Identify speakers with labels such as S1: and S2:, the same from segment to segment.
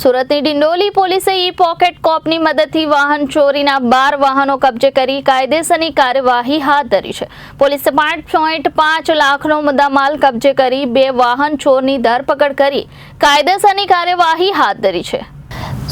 S1: સુરતની ડિંડોલી પોલીસે ઈ પોકેટ કોપની મદદથી વાહન ચોરીના બાર વાહનો કબજે કરી કાયદેસરની કાર્યવાહી હાથ ધરી છે. પોલીસે પાંચ પોઈન્ટ પાંચ લાખનો મુદ્દામાલ કબજે કરી બે વાહન ચોરની ધરપકડ કરી કાયદેસરની કાર્યવાહી હાથ ધરી છે.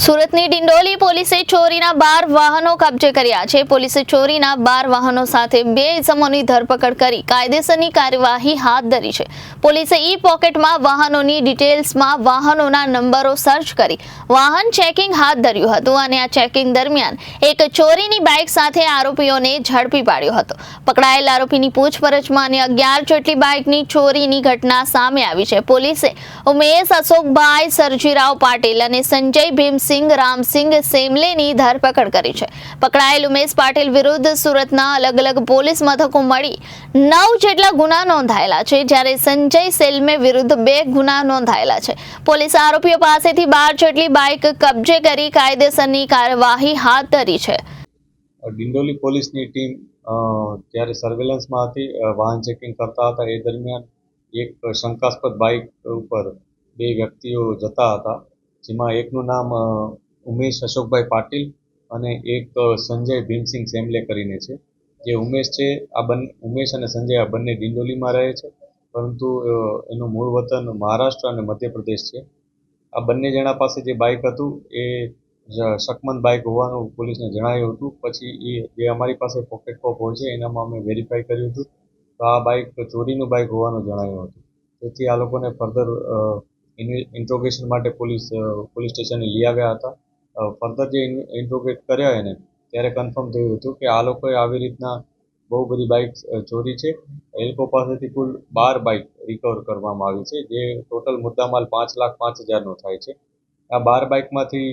S1: સુરતની ડિંડોલી પોલીસે ચોરીના બાર વાહનો કબજે કર્યા છે. પોલીસે ચોરીના બાર વાહનો સાથે બે ઇસમોની ધરપકડ કરી કાયદેસરની કાર્યવાહી હાથ ધરી છે. પોલીસે ઈ પોકેટમાં વાહનોની ડિટેલ્સમાં વાહનોના નંબરો સર્ચ કરી વાહન ચેકિંગ હાથ ધર્યું હતું અને આ ચેકિંગ દરમિયાન એક ચોરીની બાઇક સાથે આરોપીઓને ઝડપી પાડ્યો હતો. પકડાયેલ આરોપીની પૂછપરછમાં અને અગિયાર જેટલી બાઇકની ચોરીની ઘટના સામે આવી છે. પોલીસે ઉમેશ અશોકભાઈ સરજીરાવ પાટીલ અને સંજય ભીમસિંહ રામસિંહ સેમલેની ધરપકડ કરી છે. પકડાયેલ ઉમેશ પાટીલ વિરુદ્ધ સુરતના અલગ અલગ પોલીસ મથકો મળી નવ જેટલા ગુના નોંધાયેલા છે જ્યારે સંજય સેલમે વિરુદ્ધ બે ગુના નોંધાયેલા છે. પોલીસ આરોપીઓ પાસેથી બાર જેટલી બાઇક કબજે કરી કાયદેસરની કાર્યવાહી હાથ ધરી છે.
S2: ડિંડોલી પોલીસની ટીમ અ, જ્યારે સર્વેલન્સમાં હતી વાહન ચેકિંગ કરતા હતા એ દરમિયાન એક શંકાસ્પદ બાઇક ઉપર બે વ્યક્તિઓ જતા હતા, જેમાં એકનું નામ ઉમેશ અશોકભાઈ પાટીલ અને એક સંજય ભીમસિંહ સેમલે કરીને છે. જે ઉમેશ છે, આ બંને, ઉમેશ અને સંજય આ બંને ડિંડોલીમાં રહે છે, પરંતુ એનું મૂળ વતન મહારાષ્ટ્ર અને મધ્યપ્રદેશ છે. આ બંને જણા પાસે જે બાઇક હતું, એ શકમંદ બાઇક હોવાનું પોલીસને જણાવ્યું હતું. પછી એ, જે અમારી પાસે પોકેટ કોપ હોય છે, એનામાં અમે વેરીફાઈ કર્યું હતું. તો આ બાઇક ચોરીનું બાઇક હોવાનું જણાવ્યું હતું. તેથી આ લોકોને ફર્ધર ઇન્ટ્રોગેશન માટે પોલીસ પોલીસ સ્ટેશને લઈ આવ્યા હતા. ફર્ધર જે ઇન્ટ્રોગેટ કર્યા એને, ત્યારે કન્ફર્મ થયું હતું કે આ લોકોએ આવી રીતના બહુ બધી બાઇક ચોરી છે. એ લોકો પાસેથી કુલ બાર બાઇક રિકવર કરવામાં આવી છે, જે ટોટલ મુદ્દામાલ પાંચ લાખ પાંચ હજારનો થાય છે. આ બાર બાઇકમાંથી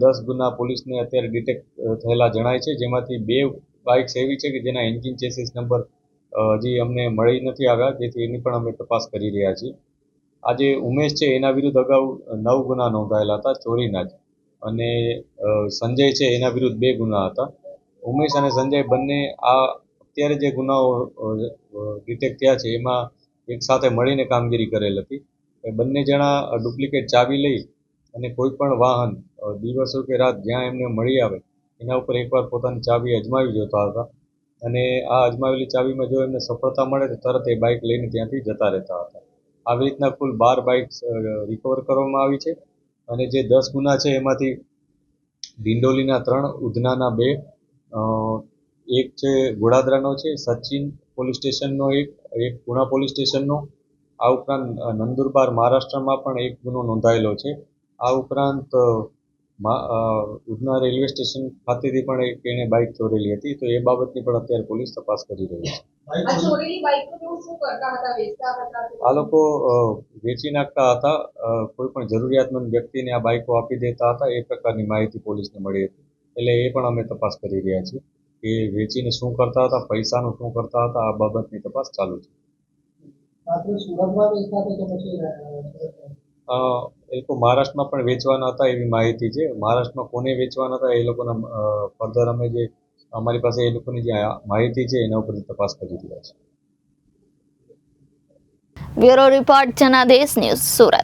S2: દસ ગુના પોલીસને અત્યારે ડિટેક્ટ થયેલા જણાય છે, જેમાંથી બે બાઇક્સ એવી છે કે જેના એન્જિન ચેસીસ નંબર હજી અમને મળી નથી આવ્યા, જેથી એની પણ અમે તપાસ કરી રહ્યા છીએ. આજે ઉમેશ છે, એના વિરુદ્ધ અગાઉ નવ ગુના નોંધાયેલા હતા, ચોરીના જ. અને સંજય છે, એના વિરુદ્ધ બે ગુના હતા. ઉમેશ અને સંજય બંને આ અત્યારે જે ગુનાઓ ડિટેક્ટ થયા છે, એમાં એક સાથે મળીને કામગીરી કરેલ હતી. એ બંને જણા ડુપ્લિકેટ ચાવી લઈ અને કોઈ પણ વાહન દિવસો કે રાત જ્યાં એમને મળી આવે, એના ઉપર એકવાર પોતાની ચાવી અજમાવી જોતા હતા. અને આ અજમાવેલી ચાવીમાં જો એમને સફળતા મળે તો તરત એ બાઇક લઈને ત્યાંથી જતા રહેતા હતા. આવી રીતના કુલ બાર બાઇક્સ રિકવર કરવામાં આવી છે. અને જે દસ ગુના છે એમાંથી ડિંડોલીના ત્રણ, ઉધનાના બે એક છે ગોડાદરાનો છે, સચિન પોલીસ સ્ટેશનનો એક એક પુણા પોલીસ સ્ટેશનનો. આ ઉપરાંત નંદુરબાર મહારાષ્ટ્રમાં પણ એક ગુનો નોંધાયેલો છે. આ ઉપરાંત ઉધના રેલવે સ્ટેશન ખાતેથી પણ એક એણે બાઇક ચોરેલી હતી. તો એ બાબતની પણ અત્યારે પોલીસ તપાસ કરી રહી છે.
S3: આ
S2: લોકો વેચી નાખતા હતા. કોઈ પણ જરૂરિયાતમંદ વ્યક્તિને આ બાઇકો આપી દેતા હતા. એ પ્રકારની માહિતી પોલીસને મળી હતી. એટલે એ પણ અમે તપાસ કરી રહ્યા છીએ કે વેચીને શું કરતા હતા પૈસાનું શું કરતા હતા આ બાબતની તપાસ ચાલુ છે.
S3: સુરતમાં વેચતા કે પછી અ,
S2: એ લોકો મહારાષ્ટ્રમાં પણ વેચવાના હતા એવી માહિતી છે. મહારાષ્ટ્રમાં કોને વેચવાના હતા એ લોકોના ફર્ધર અમે જે અમારી પાસે એ લોકોની જે માહિતી છે એના ઉપરથી તપાસ કરી રહ્યા છે.
S1: Bureau report Janadesh news Surat.